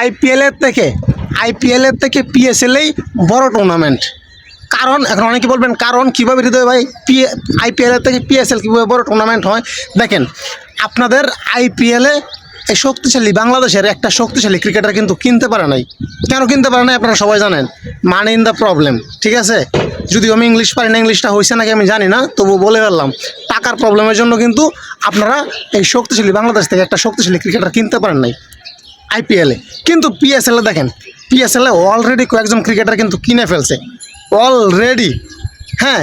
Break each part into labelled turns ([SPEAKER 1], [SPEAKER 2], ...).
[SPEAKER 1] আইপিএলের থেকে আইপিএলের থেকে পিএসএলেই বড় টুর্নামেন্ট কারণ, এখন অনেকে বলবেন, কারণ কীভাবে হৃদয় ভাই পি আইপিএলের থেকে পিএসএল কীভাবে বড় টুর্নামেন্ট হয়? দেখেন, আপনাদের আইপিএলে এই শক্তিশালী বাংলাদেশের একটা শক্তিশালী ক্রিকেটার কিন্তু কিনতে পারে নাই। কেন কিনতে পারে নাই আপনারা সবাই জানেন? মানি ইন দ্য প্রবলেম ঠিক আছে? যদিও আমি ইংলিশ পারি না ইংলিশটা হয়েছে নাকি আমি জানি না তবু বলে ফেললাম। টাকার প্রবলেমের জন্য কিন্তু আপনারা এই শক্তিশালী বাংলাদেশ থেকে একটা শক্তিশালী ক্রিকেটার কিনতে পারেন নাই। আইপিএলে কিন্তু পিএসএলে দেখেন পিএসএলে অলরেডি কয়েকজন ক্রিকেটার কিন্তু কিনে ফেলছে। অলরেডি হ্যাঁ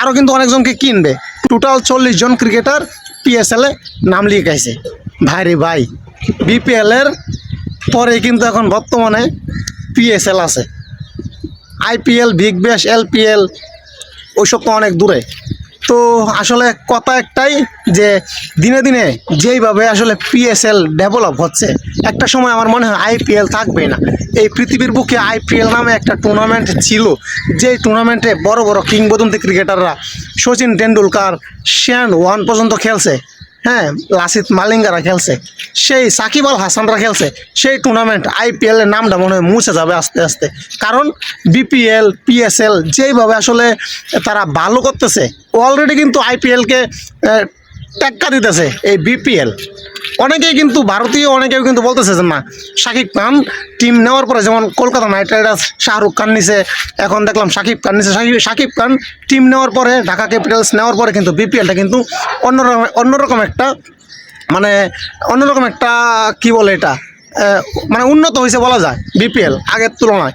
[SPEAKER 1] আরও কিন্তু অনেকজনকে কিনবে। টোটাল চল্লিশ জন ক্রিকেটার পিএসএলে নাম লিখাইছে ভাই রে ভাই বিপিএলের পরে কিন্তু এখন বর্তমানে পিএসএল আছে। আইপিএল বিগ ব্যাশ এলপিএল ওইসব তো অনেক দূরে। তো আসলে কথা একটাই যে দিনে দিনে যেইভাবে আসলে পিএসএল ডেভেলপ হচ্ছে, একটা সময় আমার মনে হয় আইপিএল থাকবে না। এই পৃথিবীর বুকে আইপিএল নামে একটা টুর্নামেন্ট ছিল, যেই টুর্নামেন্টে বড় বড় কিংবদন্তি ক্রিকেটাররা সচিন টেন্ডুলকার, শ্যান ওয়ান পর্যন্ত খেলছে। হ্যাঁ লাসিত মালিঙ্গারা খেলছে। সেই সাকিব আল হাসানরা খেলছে। সেই টুর্নামেন্ট আইপিএলের নামটা মনে হয় মুছে যাবে আস্তে আস্তে। কারণ বিপিএল পিএসএল যেইভাবে আসলে তারা ভালো করতেছে অলরেডি কিন্তু আইপিএলকে টেক্কা দিতেছে এই বিপিএল অনেকেই কিন্তু ভারতীয় অনেকেও কিন্তু বলতেছে যে না, শাকিব খান টিম নেওয়ার পরে যেমন কলকাতা নাইট রাইডার্স শাহরুখ খান নিছে, এখন দেখলাম শাকিব খান নিছে। শাকিব শাকিব খান টিম নেওয়ার পরে, ঢাকা ক্যাপিটালস নেওয়ার পরে কিন্তু বিপিএলটা কিন্তু অন্যরকম অন্যরকম একটা মানে অন্যরকম একটা কি বলে এটা মানে উন্নত হয়েছে বলা যায় বিপিএল আগের তুলনায়।